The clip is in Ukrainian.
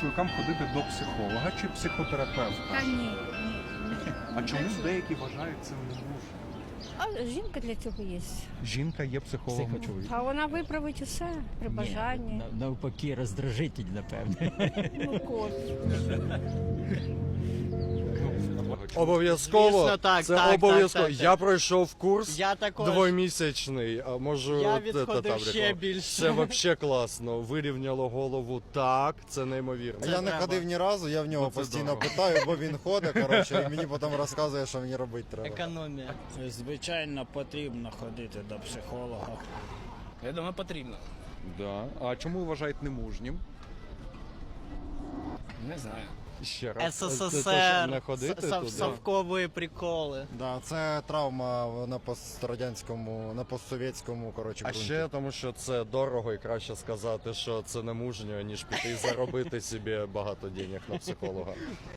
чоловікам ходити до психолога чи психотерапевта? Та ні, ні, ні. А чому деякі вважають це неможливо? А жінка для цього є. Жінка є психологом Психо- А вона виправить усе при бажанні. Ні, навпаки, роздражитель, напевне. Ну, кот. Обов'язково. Звісно, так, це так, обов'язково. так, так, Я так. пройшов курс Я також. двомісячний, а можу Я от це відходив там ще реклама. більше. Це взагалі класно. Вирівняло голову так, це неймовірно. Це я не треба. ходив ні разу, я в нього Ну, це постійно дорого. питаю, бо він ходить, коротше, і мені потім розказує, що мені робити треба. Економія. Звичайно, потрібно ходити до психолога. Я думаю, потрібно. Да. А чому вважають немужнім? Не знаю. Ще раз. Це СССР, не ходити С- туди. совкові приколи. Да, це травма на пострадянському, на постсовєтському, коротше, А ґрунті. ще тому, що це дорого і краще сказати, що це не мужньо, ніж піти і заробити собі багато денег на психолога.